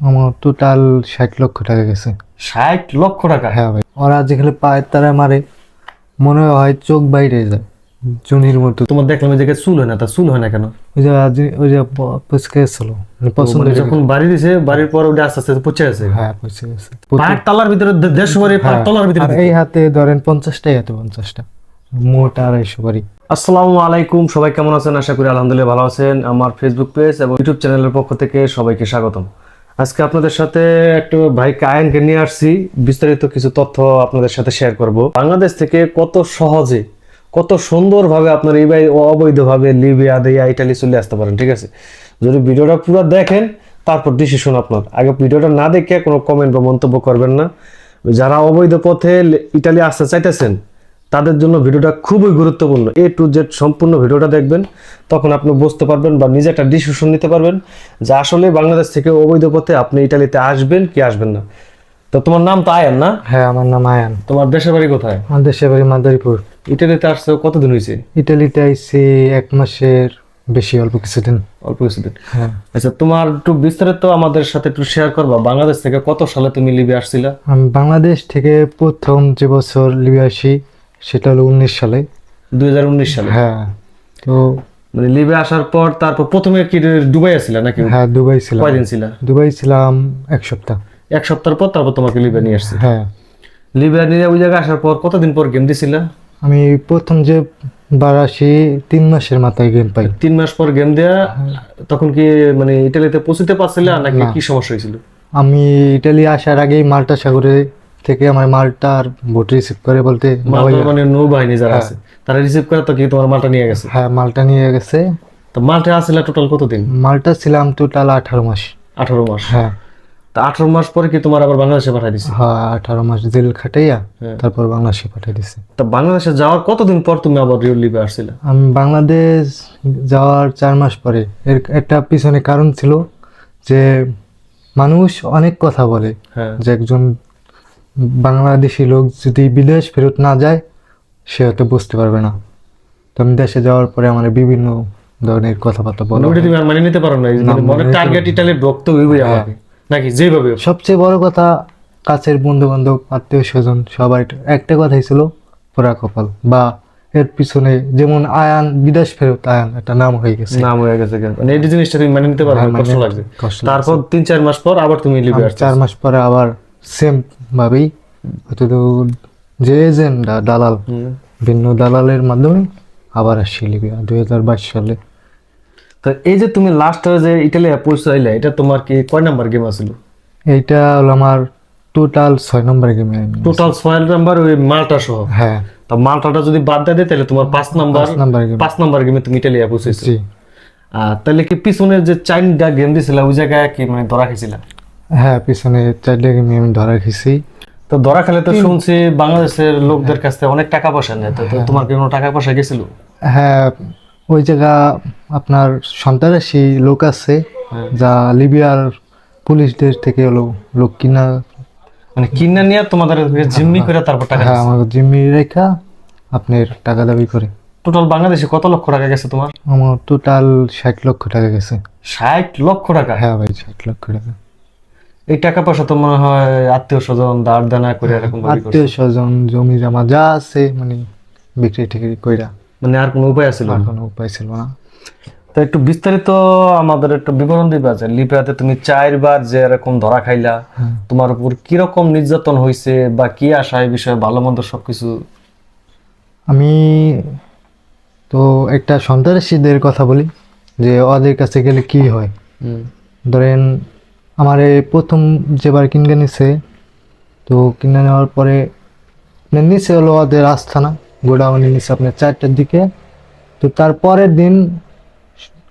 আমার টোটাল ষাট লক্ষ টাকা গেছে। ষাট লক্ষ টাকা? হ্যাঁ ভাই। ওরা যেখানে পায়ের তারা মারে। মনে হয় চোখ বাইরে যায় জুনির মতো। তোমার দেখলাম এই জায়গায় চুল হয় না তা চুল হয় না কেন? ওই যে আজ ওই যে পচকে গেছিল। মানে পছন্দ মানে যখন বাড়ি দিছে বাড়ির পর ওটা আস্তে আস্তে পচে গেছে। হ্যাঁ পচে গেছে। তলার ভিতরে দেড়শো বাড়ি পায়ের তলার ভিতরে এই হাতে ধরেন পঞ্চাশটাই হাতে পঞ্চাশটা। মোট আড়াইশো বাড়ি। আসসালামু আলাইকুম সবাই কেমন আছেন? আশা করি আলহামদুলিল্লাহ ভালো আছেন। আমার ফেসবুক পেজ এবং ইউটিউব চ্যানেলের পক্ষ থেকে সবাইকে স্বাগতম। আজকে আপনাদের সাথে একটু ভাই কায়ানকে নিয়ে আসছি। বিস্তারিত কিছু তথ্য আপনাদের সাথে শেয়ার করব। বাংলাদেশ থেকে কত সহজে, কত সুন্দরভাবে আপনার এই ভাই অবৈধভাবে লিবিয়া, দিয়ে, ইটালি চলে আসতে পারেন, ঠিক আছে? যদি ভিডিওটা পুরো দেখেন, তারপর ডিসিশন আপনার। আগে ভিডিওটা না দেখে কোনো কমেন্ট বা মন্তব্য করবেন না। যারা অবৈধ পথে ইটালি আসতে চাইতেছেন তাদের জন্য ভিডিওটা খুবই গুরুত্বপূর্ণ। এ টু জেড সম্পূর্ণ ভিডিওটা দেখবেন তখন আপনি বুঝতে পারবেন বা নিজে একটা ডিসিশন নিতে পারবেন যে আসলে বাংলাদেশ থেকে অবৈধ পথে আপনি ইটালিতে আসবেন কি আসবেন না। তো তোমার নাম তো আয়ান না? হ্যাঁ আমার নাম আয়ান। তোমার দেশের বাড়ি কোথায়? আমার দেশের বাড়ি মাদারীপুর। ইটালিতে আসছে কতদিন হয়েছে ইটালিতে আইসি এক মাসের বেশি অল্প কিছুদিন। অল্প কিছুদিন। হ্যাঁ। আচ্ছা তোমার একটু বিস্তারিত আমাদের সাথে একটু শেয়ার করবা। বাংলাদেশ থেকে কত সালে তুমি লিবিয়া আসছিলা? আমি বাংলাদেশ থেকে প্রথম যে বছর লিবিয়া আসি সেটা হলো উনিশ সালে। দুই সালে? হ্যাঁ তো মানে লিবিয়া আসার পর তারপর প্রথমে কি দুবাই আসছিলা নাকি? হ্যাঁ দুবাই ছিলাম। কয়দিন ছিলা? দুবাই ছিলাম এক সপ্তাহ। এক সপ্তাহ পর তারপর তোমাকে লিবিয়া নিয়ে আসছে? হ্যাঁ। লিবিয়া নিয়ে ওই জায়গায় আসার পর কতদিন পর গেম দিছিলা? আমি প্রথম যে বার আসি তিন মাসের মাথায় গেম পাই। তিন মাস পর গেম দেয়া তখন কি মানে ইটালিতে পৌঁছতে পারছিলে নাকি কি সমস্যা হয়েছিল? আমি ইটালি আসার আগেই মাল্টা সাগরে থেকে আমার মালটার ভোট রিসিভ করে বলতে মালটা মানে নৌবাহিনী যারা আছে তারা রিসিভ করে তো কি তোমার মালটা নিয়ে গেছে? হ্যাঁ মালটা নিয়ে গেছে। তো মালটা আসলে টোটাল কতদিন? মালটা ছিলাম টোটাল আঠারো মাস। আঠারো মাস। হ্যাঁ। তা আঠারো মাস পরে কি তোমার আবার বাংলাদেশে পাঠাই দিছে? হ্যাঁ আঠারো মাস জেল খাটাইয়া হ্যাঁ। তারপর বাংলাদেশে পাঠিয়ে দিছে। তা বাংলাদেশে যাওয়ার কতদিন পর তুমি আবার রিও লিবিয়া আসছিলে? আমি বাংলাদেশ যাওয়ার চার মাস পরে। এর একটা পিছনে কারণ ছিল যে মানুষ অনেক কথা বলে। হ্যাঁ। যে একজন বাংলাদেশি লোক যদি বিদেশ ফেরত না যায় সে হয়তো বুঝতে পারবে না। তো আমি দেশে যাওয়ার পরে আমার বিভিন্ন ধরনের কথাবার্তা বলা মানে ওটা তুমি মানে নিতে পারো না মানে টার্গেট ইটালি ঢুকতে হইবই আমাকে নাকি যেভাবে সবচেয়ে বড় কথা কাছের বন্ধু বান্ধব আত্মীয় স্বজন সবার একটা কথাই ছিল পোড়া কপাল। বা এর পিছনে যেমন আয়ান বিদেশ ফেরত আয়ান একটা নাম হয়ে গেছে। নাম হয়ে গেছে মানে এই জিনিসটা তুমি মানে নিতে পারো কষ্ট লাগছে। তারপর তিন চার মাস পর আবার তুমি আসছো চার মাস পরে আবার সেম ভাবেই হয়তো যে এজেন্ট দালাল ভিন্ন দালালের মাধ্যমে আবার আসছি লিবিয়া দুই হাজার বাইশ সালে। তো এই যে তুমি লাস্ট যে ইটালি পৌঁছাইলে এটা তোমার কি কয় নাম্বার গেম আছিল? এইটা হলো আমার টোটাল ছয় নম্বর গেমে টোটাল ছয় নাম্বার ওই মালটা সহ? হ্যাঁ। তা মালটাটা যদি বাদ দেয় তাহলে তোমার পাঁচ নাম্বার পাঁচ নাম্বার গেমে তুমি ইটালিয়া পৌঁছেছো। তাহলে কি পিছনে যে চাইনটা গেম দিছিল ওই জায়গায় কি মানে ধরা খেয়েছিল হ্যাঁ পিছনে চারটে আমি ধরা খেয়েছি। তো ধরা খেলে তো শুনছি বাংলাদেশের লোকদের কাছ থেকে অনেক টাকা পয়সা নেয়। তো তো তোমার কি কোনো টাকা পয়সা গেছিল? হ্যাঁ ওই জায়গা আপনার সন্ত্রাসী লোক আছে হ্যাঁ। যা লিবিয়ার পুলিশদের থেকে হলো লোক কিনা। মানে কিনা নিয়ে তোমাদের জিম্মি করে তারপর টাকা হ্যাঁ আমার জিম্মি রেখা আপনার টাকা দাবি করে। টোটাল বাংলাদেশে কত লক্ষ টাকা গেছে তোমার? আমার টোটাল ষাট লক্ষ টাকা গেছে। ষাট লক্ষ টাকা? হ্যাঁ ভাই ষাট লক্ষ টাকা। এই টাকা পয়সা তো মনে হয় আত্মীয় স্বজন দাঁড় দানা করে এরকম আত্মীয় স্বজন জমি জমা যা আছে মানে বিক্রি টিক্রি কইরা। মানে আর কোনো উপায় আর না কোনো উপায় ছিল না। তো একটু বিস্তারিত আমাদের একটু বিবরণ দিবা যে লিবিয়াতে তুমি চারবার যে এরকম ধরা খাইলা তোমার উপর কীরকম নির্যাতন হয়েছে বা কি আশা এই বিষয়ে ভালো মন্দ সবকিছু? আমি তো একটা সন্ত্রাসীদের কথা বলি যে ওদের কাছে গেলে কি হয়? ধরেন আমার এই প্রথম যেবার কিনে নিছে তো কিনে নেওয়ার পরে মানে নিচে হলো ওদের আস্থানা গোডাউনে নিচে আপনার চারটার দিকে। তো তার পরের দিন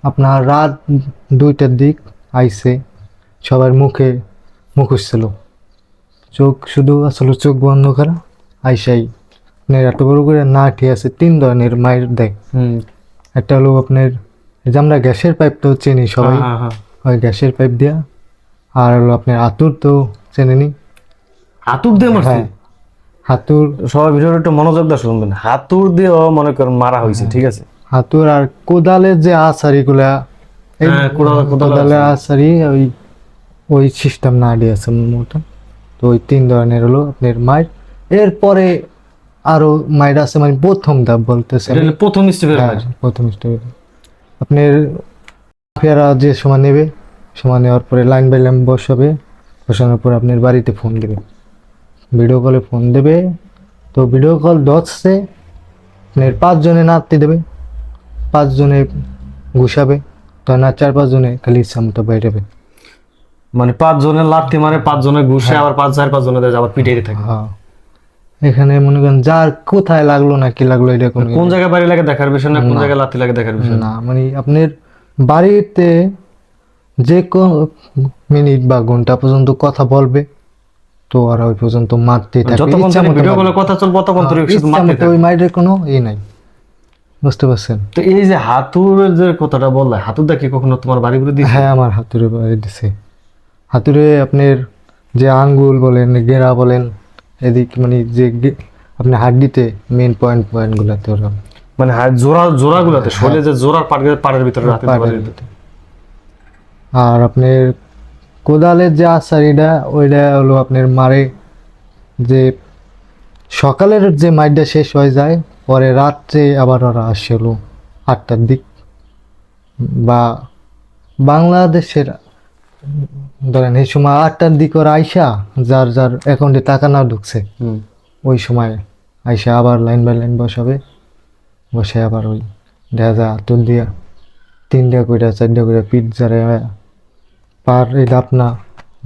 আপনার রাত দুইটার দিক আইসে সবার মুখে মুখোশ ছিল। চোখ শুধু আসলে চোখ বন্ধ করা আইসাই। আপনার এত বড় করে না ঠিক আছে তিন ধরনের মায়ের দেয় একটা হলো আপনার যে আমরা গ্যাসের পাইপ তো চিনি সবাই হ্যাঁ হ্যাঁ ওই গ্যাসের পাইপ দেওয়া আর হলো আপনার হাতুর তো চেনেনি হাতুর দিয়ে মারছে? হ্যাঁ। হাতুর। সবাই ভিডিওটা একটু মনোযোগ দিয়ে শুনবেন হাতুর দিয়েও মনে করেন মারা হয়েছে ঠিক আছে? হাতুর আর কোদালের যে আচারিগুলা এই হ্যাঁ, কোদাল- কোদাল কোদালের আচারি ওই ওই সিস্টেম না দিয়ে আছে মোটা তো ওই তিন ধরনের হলো আপনার মাইট এরপরে আরও মাইট আছে মানে প্রথম ধাপ বলতেছে। এটা হলো প্রথম স্টেপের হ্যাঁ, প্রথম স্টেপ আপনার ফেরা যে সময় নেবে সময় নেওয়ার পরে লাইন বাই লাইন বসাবে। বসানোর পর আপনার বাড়িতে ফোন দেবে। ভিডিও কলে ফোন দেবে। তো ভিডিও কল দশে আপনার পাঁচজনে নাড়তে দেবে। পাঁচজনে ঘুষাবে তো না চার পাঁচজনে খালি ইচ্ছা মতো বাইরাবে। মানে পাঁচজনের জনের মানে মারে পাঁচ জনের ঘুষে আবার পাঁচ চার পাঁচ জনের আবার পিটাইতে থাকে। হ্যাঁ। এখানে মনে করেন যার কোথায় লাগল না কি লাগল এটা কোনো কোন জায়গায় বাড়ি লাগে দেখার বিষয় না কোন জায়গায় লাথি লাগে দেখার বিষয়? না মানে আপনার বাড়িতে যে মিনিট বা ঘণ্টা পর্যন্ত কথা বলবে তো ওরা ওই পর্যন্ত মারতেই থাকবে যতক্ষণ ভিডিও কলে কথা চলবে ততক্ষণ তোর শুধু মারতে থাকে। ওই মাইরের কোনো ই নাই। বুঝতে পারছেন? তো এই যে হাতুরের যে কথাটা বললে হাতুরদা কি কখনো তোমার বাড়ি করে দিয়েছে? হ্যাঁ আমার হাতুড়ে বাড়ি দিছে। হাতুড়ে আপনার যে আঙ্গুল বলেন গেরা বলেন এদিক মানে যে আপনি হাড্ডিতে মেন পয়েন্ট পয়েন্ট গুলাতে ওরা মানে হাত জোড়া জোড়া গুলাতে শরীরে যে জোড়ার পাড়ের পাড়ের ভিতরে পাড়ের ভিতরে। আর আপনার কোদালের যে আচারিটা ওইটা হলো আপনার মারে যে সকালের যে মাইটটা শেষ হয়ে যায় পরে রাত্রে আবার ওরা আসে হলো আটটার দিক বা বাংলাদেশের ধরেন এই সময় আটটার দিক ওরা আইসা যার যার অ্যাকাউন্টে টাকা না ঢুকছে। ওই সময় আইসা আবার লাইন বাই লাইন বসাবে বসে আবার ওই দেখা যায় আতুর দিয়া তিনটা কইরা চারটা পিঠ যারে পার এই লাভ না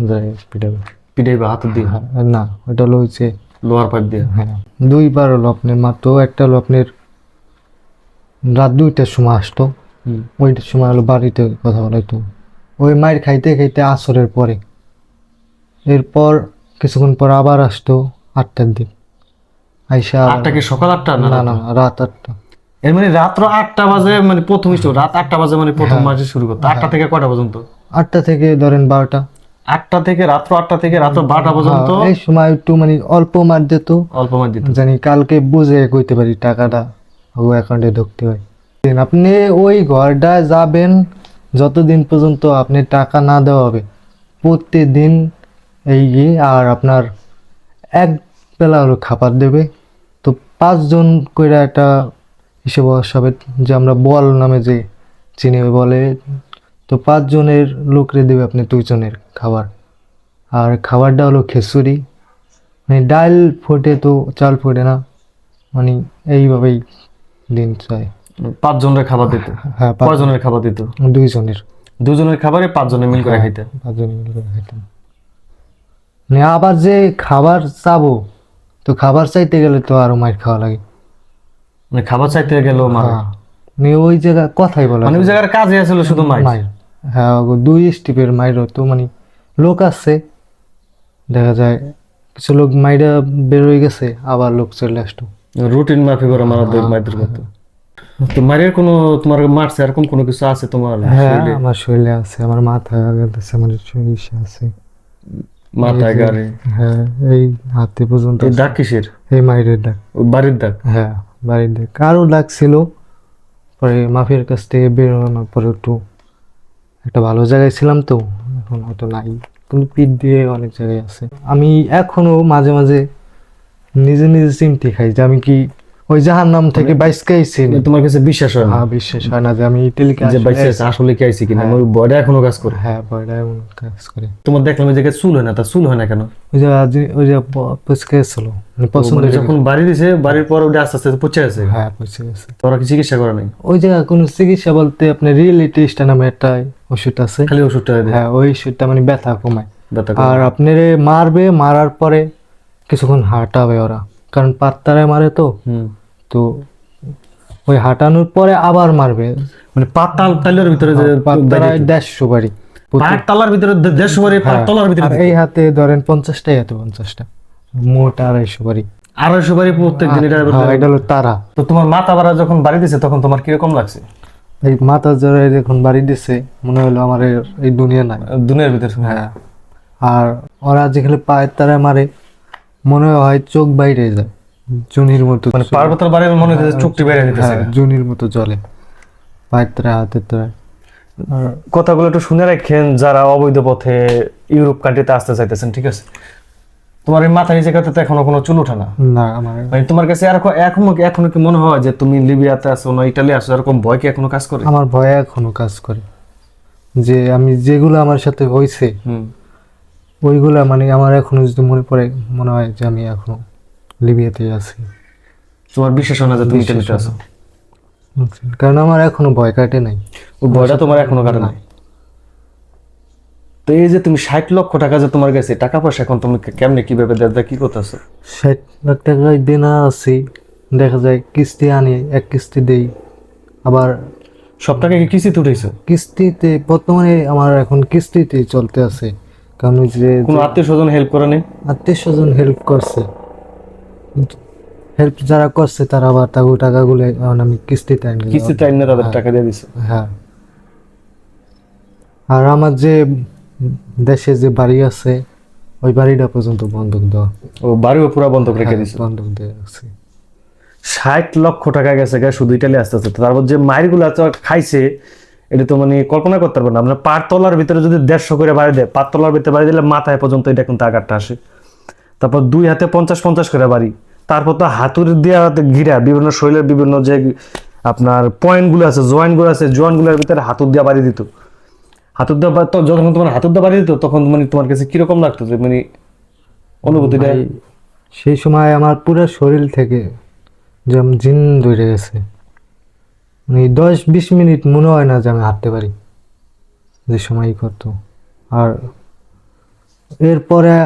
যায় পিটাবে পিটাইবা হাতুর দিয়ে? হ্যাঁ, না ওটা হলো হচ্ছে লোহার পাইপ দিয়ে? হ্যাঁ দুইবার হলো আপনার মাত্র একটা হলো আপনার রাত দুইটার সময় আসতো। ওইটার সময় হলো বাড়িতে কথা বলাইতো ওই মায়ের খাইতে খাইতে আসরের পরে। এরপর কিছুক্ষণ পর আবার আসতো আটটার দিক আইসা আটটা কি সকাল আটটা না না রাত? আটটা। এর মানে রাত্র আটটা বাজে মানে প্রথম রাত আটটা বাজে মানে প্রথম মাসে শুরু করতো। আটটা থেকে কটা পর্যন্ত? আটটা থেকে ধরেন বারোটা। আটটা থেকে রাত্র আটটা থেকে রাত্র বারোটা পর্যন্ত? হ্যাঁ, এই সময় একটু মানে অল্প মার দিত। অল্প মাস দিত। জানি কালকে বুঝে কইতে পারি টাকাটা ও অ্যাকাউন্টে ঢুকতে হয় আপনি ওই ঘরটা যাবেন যতদিন পর্যন্ত আপনি টাকা না দেওয়া হবে প্রতিদিন এই গিয়ে আর আপনার এক বেলা হলো খাবার দেবে। তো পাঁচজন কইরা একটা হিসেবে হবে যে আমরা বল নামে যে চিনি বলে তো পাঁচজনের লোকরে দেবে আপনি দুইজনের খাবার। আর খাবারটা হলো খেসুরি। মানে ডাল ফোটে তো চাল ফোটে না। মানে এইভাবেই দিন চায় পাঁচ জনের খাবার দিত? হ্যাঁ পাঁচ- কয়জনের খাবার দিত? দুইজনের। দুজনের খাবারে পাঁচ জনে মিল করে খাইতে? পাঁচজন মিল করে খাইতাম মানে আবার যে খাবার চাবো তো খাবার চাইতে গেলে তো আরও মাইর খাওয়া লাগে। মানে খাবার চাইতে গেল মার হ্যাঁ। মানে ওই জায়গা কথাই বলা মানে ওই জায়গার কাজে আসলে শুধু মাই মাইর। হ্যাঁ দুই স্টিপের মাইর তো মানে লোক আসছে দেখা যায় কিছু লোক মাইরা বের হয়ে গেছে আবার লোক চলে আসতো। রুটিন মাফি করে মারা দুই মাইদের মতো তো মারের কোনো তোমার মারছে এরকম কোনো কিছু আছে তোমার হ্যাঁ আমার শরীরে আছে আমার মাথায় আমার শরীরে আছে। মাথায় গাড়ি? হ্যাঁ এই হাতে পর্যন্ত দাগ কিসের? এই মাইরের ডাক। বাড়ির দাগ হ্যাঁ বাড়ির ডাক। আরও ডাক ছিল পরে মাফিয়ার কাছ থেকে বের বেরোনোর পরে একটু একটা ভালো জায়গায় ছিলাম তো, এখন হয়তো নাই। কিন্তু পিঠ দিয়ে অনেক জায়গায় আছে। আমি এখনও মাঝে মাঝে নিজে নিজে চিমটি খাই যে আমি কি ওই জাহার নাম থেকে বাইসকে আইছি তোমার কাছে বিশ্বাস হয় না? হ্যাঁ বিশ্বাস হয় না যে আমি ইটালিকে যে আসলে- কি আইছি কিনা? ওই বডি এখনও কাজ করে। হ্যাঁ বয়টা এমন কাজ করে। তোমার দেখলাম ওই জায়গায় চুল হয় না তা চুল হয় না কেন? ওই যে আজ ওই যে পচকে মানে পছন্দ মানে যখন বাড়ি দিছে বাড়ির পর ওটা আস্তে আস্তে পচে গেছে? হ্যাঁ পচে গেছে। তোরা কি চিকিৎসা করে নাই? ওই জায়গা কোনো চিকিৎসা বলতে আপনার রিয়েলিটিস্টা নামে একটা ওষুধ আছে। খালি ওষুধটা হ্যাঁ ওই ওষুধটা মানে ব্যথা কমায়। ব্যথা আর আপনার মারবে মারার পরে কিছুক্ষণ হাঁটাবে ওরা। কারণ পাত্তারায় মারে তো। তো ওই হাঁটানোর পরে আবার মারবে। মানে পাতাল তালের ভিতরে যে পাত্তারায় দেড়শো বাড়ি। তালার ভিতরে দেড়শো বাড়ি পায়ের তলার ভিতরে এই হাতে ধরেন পঞ্চাশটাই হাতে পঞ্চাশটা। মোট আড়াইশো বাড়ি। আড়াইশো বাড়ি প্রত্যেক দিন এটা হ্যাঁ এটা হলো তারা। তো তোমার মাথা বাড়া যখন বাড়ি দিছে তখন তোমার কীরকম লাগছে? এই মাথা জড়াই যখন বাড়ি দিছে মনে হলো আমার এই দুনিয়া নাই। দুনিয়ার ভিতরে। হ্যাঁ। আর ওরা যেখানে পায়ের তারা মারে মনে হয় চোখ বাইরে যায়। জুনির মতো মানে পার্বতার বাড়ির মনে হচ্ছে চুক্তি বেড়ে দিতেছে হ্যাঁ জুনির মতো জলে পায়ের তারা হাতের তারা কথাগুলো একটু শুনে রাখেন যারা অবৈধ পথে ইউরোপ কান্ট্রিতে আসতে চাইতেছেন ঠিক আছে? তোমার এই মাথার এই জায়গাতে তো এখনও কোনো চুল ওঠে না। মানে তোমার কাছে আর এখনও এখনও কি মনে হয় যে তুমি লিবিয়াতে আছো না ইটালি আছো এরকম ভয় কি এখনও কাজ করে? আমার ভয় এখনও কাজ করে। যে আমি যেগুলো আমার সাথে হয়েছে ওইগুলা মানে আমার এখনও যদি মনে পড়ে মনে হয় যে আমি এখনও লিবিয়াতে আছি। তোমার বিশ্বাস হয় না যে তুমি ইটালিতে আছো কারণ আমার এখনও ভয় কাটে নাই। ওই ভয়টা তোমার এখনও কাটে নাই? তো এই যে তুমি ষাট লক্ষ টাকা যে তোমার কাছে টাকা পয়সা এখন তুমি কেমনে কীভাবে দেবে কি করতেছো? ষাট লাখ টাকায় দেনা আছি দেখা যায় কিস্তি আনি এক কিস্তি দেই আবার সব টাকা কি কিস্তিতে উঠেছো কিস্তিতে বর্তমানে আমার এখন কিস্তিতে চলতে আছে। কারণ যে কোনো আত্মীয় স্বজন হেল্প করে নেই? আত্মীয় স্বজন হেল্প করছে। হেল্প যারা করছে তারা আবার তাগু টাকাগুলো এখন আমি কিস্তিতে আনি কিস্তিতে আইনে তাদের টাকা দিয়ে দিছে। হ্যাঁ। আর আমার যে দেশে যে বাড়ি আছে ওই বাড়িটা পর্যন্ত বন্ধক দেওয়া। ও বাড়িও পুরো বন্ধক রেখে হ্যাঁ, দিছে। বন্ধক দেওয়া আছে। ষাট লক্ষ টাকা গেছে গা শুধু ইটালি আসতে আসতে। তারপর যে মায়েরগুলো এত খাইছে এটা তো মানে কল্পনা করতে পারবেন আপনার পাঁচতলার ভিতরে যদি দেড়শো করে বাড়ি দেয় পাঁচতলার ভিতরে বাড়ি দিলে মাথায় পর্যন্ত এটা কিন্তু আঘাতটা আসে। তারপর দুই হাতে পঞ্চাশ পঞ্চাশ করে বাড়ি। তারপর তো হাতুর দিয়ে ঘিরা, বিভিন্ন শরীরের বিভিন্ন যে আপনার পয়েন্টগুলো আছে, জয়েন্টগুলো আছে, জয়েন্টগুলোর ভিতরে হাতুর দিয়ে বাড়ি দিত। হাতুর বা- তো যখন তোমার হাতুর দিয়ে বাড়ি দিত, তখন মানে তোমার কাছে কীরকম লাগতো যে মানে অনুভূতিটা? সেই সময় আমার পুরো শরীর থেকে যেমন জিন ধরে গেছে। মানে দশ বিশ মিনিট মনে হয় না যে আমি হাঁটতে পারি। যে সময় করতো আর এরপরে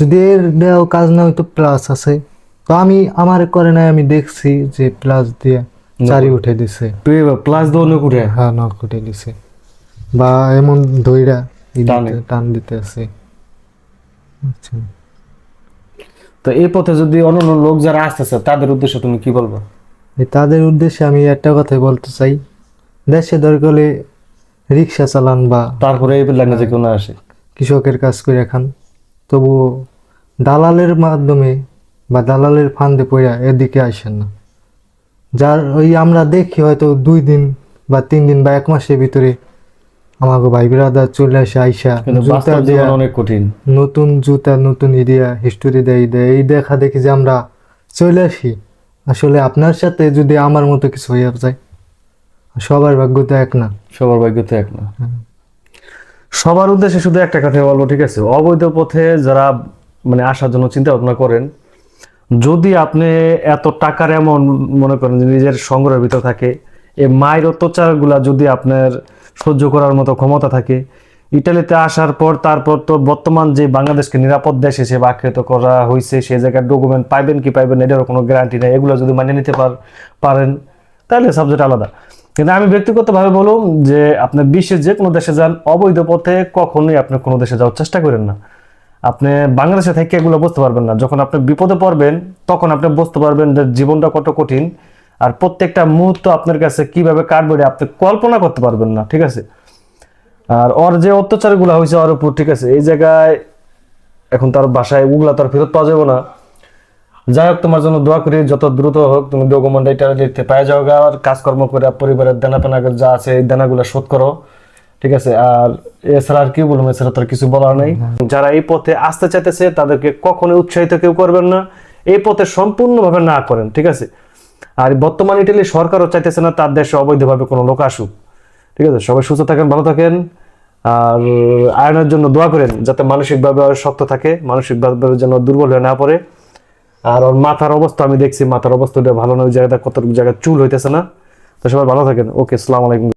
যদি এর দেওয়া কাজ না হইতো প্লাস আছে। তো আমি আমার করে নাই আমি দেখছি যে প্লাস দিয়ে চারি উঠে দিছে। প্লাস দৌড় উঠে? হ্যাঁ নখ উঠে দিছে। বা এমন দইরা ই টানে। দিতে- আছে আচ্ছা। তো এই পথে যদি অন্য লোক যারা আসতেছে তাদের উদ্দেশ্যে তুমি কি বলব? তাদের উদ্দেশ্যে আমি একটা কথাই বলতে চাই। দেশে দরকার রিক্সা চালান বা তারপরে এই ল্যাঙ্গুয়েজে কেউ আসে। কৃষকের কাজ করে খান। তবুও দালালের মাধ্যমে বা দালালের ফান্দে পড়া এদিকে আসেন না। যার ওই আমরা দেখি হয়তো দুই দিন বা তিন দিন বা এক মাসের ভিতরে আমাকে ভাই বিরাদার চলে আসে আইসা জুতা জীবন অনেক কঠিন। নতুন জুতা নতুন ইডিয়া হিস্টোরি দেয় দেয়। এই দেখা দেখি যে আমরা চলে আসি। আসলে আপনার সাথে যদি আমার মতো কিছু হয়ে যায় সবার ভাগ্য তো এক না। সবার ভাগ্য তো এক না। সবার উদ্দেশ্যে শুধু একটা কথা বলব ঠিক আছে? অবৈধ পথে যারা মানে আসার জন্য চিন্তা ভাবনা করেন যদি আপনি এত টাকার এমন মনে করেন যে নিজের সংগ্রহের ভিতর থাকে এই মায়ের অত্যাচারগুলা যদি আপনার সহ্য করার মতো ক্ষমতা থাকে ইটালিতে আসার পর তারপর তো বর্তমান যে বাংলাদেশকে নিরাপদ দেশ হিসেবে আখ্যায়িত করা হয়েছে সেই জায়গার ডকুমেন্ট পাইবেন কি পাইবেন এটারও কোনো গ্যারান্টি নেই। এগুলো যদি মানিয়ে নিতে পার- পারেন, তাহলে সাবজেক্ট আলাদা। কিন্তু আমি ব্যক্তিগতভাবে বলুন যে আপনার বিশ্বের যে কোনো দেশে যান, অবৈধ পথে কখনোই আপনি কোনো দেশে যাওয়ার চেষ্টা করেন না। আপনি বাংলাদেশে থেকে এগুলো বুঝতে পারবেন না। যখন আপনি বিপদে পড়বেন, তখন আপনি বুঝতে পারবেন যে জীবনটা কত কঠিন। আর প্রত্যেকটা মুহূর্ত আপনার কাছে কীভাবে কাটবে আপনি কল্পনা করতে পারবেন না, ঠিক আছে? আর ওর যে অত্যাচারগুলো হয়েছে ওর উপর, ঠিক আছে, এই জায়গায় এখন তার বাসায় ওগুলা তো আর ফেরত পাওয়া যাবে না। যাই হোক, তোমার জন্য দোয়া করি, যত দ্রুত হোক তুমি ডকুমেন্ট এটা লিখতে পাই যাও আর কাজকর্ম করে পরিবারের দেনা পেনা যা আছে, এই দেনাগুলো শোধ করো, ঠিক আছে, আর এছাড়া আর কি বলব, এছাড়া তো আর কিছু বলার নেই। যারা এই পথে আসতে চাইতেছে, তাদেরকে কখনোই উৎসাহিত কেউ করবেন না, এই পথে সম্পূর্ণভাবে না করেন, ঠিক আছে। আর বর্তমান ইটালি সরকারও চাইতেছে না তার দেশে অবৈধভাবে কোনো লোক আসুক। ঠিক আছে? সবাই সুস্থ থাকেন, ভালো থাকেন। আর আয়নার জন্য দোয়া করেন যাতে মানসিকভাবে শক্ত থাকে, মানসিকভাবে যেন দুর্বল হয়ে না পড়ে। আর ওর মাথার অবস্থা আমি দেখছি, মাথার অবস্থাটা ভালো না, ওই জায়গাটা কত জায়গায় চুল হইতেছে না। তো সবাই ভালো থাকেন। ওকে, সালাম আলাইকুম।